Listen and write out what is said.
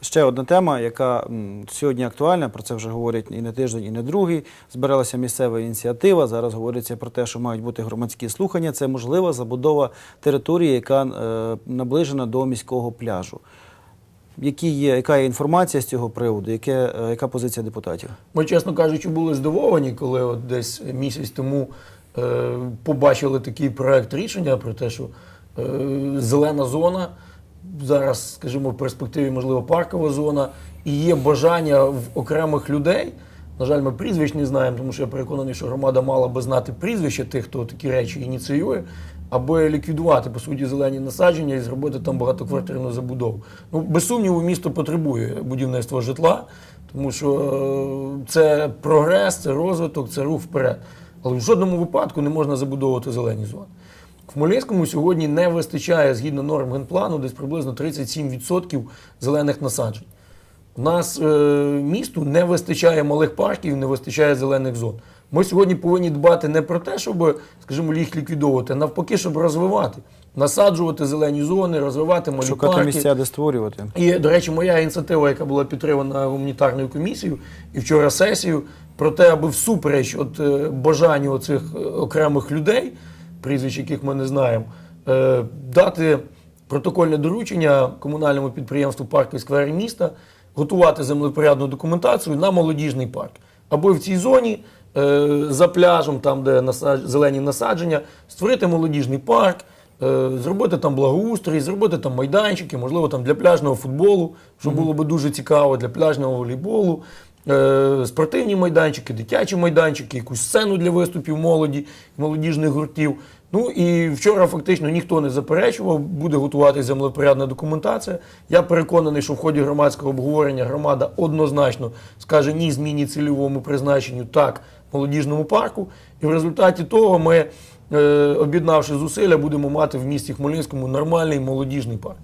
Ще одна тема, яка сьогодні актуальна, про це вже говорять і не тиждень, і не другий. Збиралася місцева ініціатива. Зараз говориться про те, що мають бути громадські слухання. Це можлива забудова території, яка е, наближена до міського пляжу. Які є, яка є інформація з цього приводу? Яке, е, яка позиція депутатів? Ми, чесно кажучи, були здивовані, коли от десь місяць тому е, побачили такий проект рішення про те, що е, зелена зона, зараз, скажімо, в перспективі, можливо, паркова зона, і є бажання в окремих людей. На жаль, ми прізвищ не знаємо, тому що я переконаний, що громада мала би знати прізвища тих, хто такі речі ініціює, аби ліквідувати по суті зелені насадження і зробити там багатоквартирну забудову. Ну, без сумніву, місто потребує будівництва житла, тому що е, це прогрес, це розвиток, це рух вперед. Але в жодному випадку не можна забудовувати зелені зони. Хмельницькому сьогодні не вистачає згідно норм генплану десь приблизно 37% зелених насаджень. У нас е, місту не вистачає малих парків, не вистачає зелених зон. Ми сьогодні повинні дбати не про те, щоб, скажімо, їх ліквідовувати, а навпаки, щоб розвивати, насаджувати зелені зони, розвивати малі Шукати парки. місця, де створювати. І, до речі, моя ініціатива, яка була підтримана гуманітарною комісією і вчора сесією, про те, аби всупереч от, е, бажанню оцих е, окремих людей, прізвищ яких ми не знаємо, е, дати протокольне доручення комунальному підприємству парки і сквери міста готувати землепорядну документацію на молодіжний парк. Аби в цій зоні е, за пляжем, там, де зелені насадження, створити молодіжний парк, е, зробити там благоустрій, зробити там майданчики, можливо, там для пляжного футболу, що було би дуже цікаво, для пляжного волейболу, спортивні майданчики, дитячі майданчики, якусь сцену для виступів молоді, молодіжних гуртів. Ну і вчора фактично ніхто не заперечував, буде готувати землепорядна документація. Я переконаний, що в ході громадського обговорення громада однозначно скаже ні зміні цільовому призначенню, так молодіжному парку. І в результаті того ми, е, об'єднавши зусилля, будемо мати в місті Хмельницькому нормальний молодіжний парк.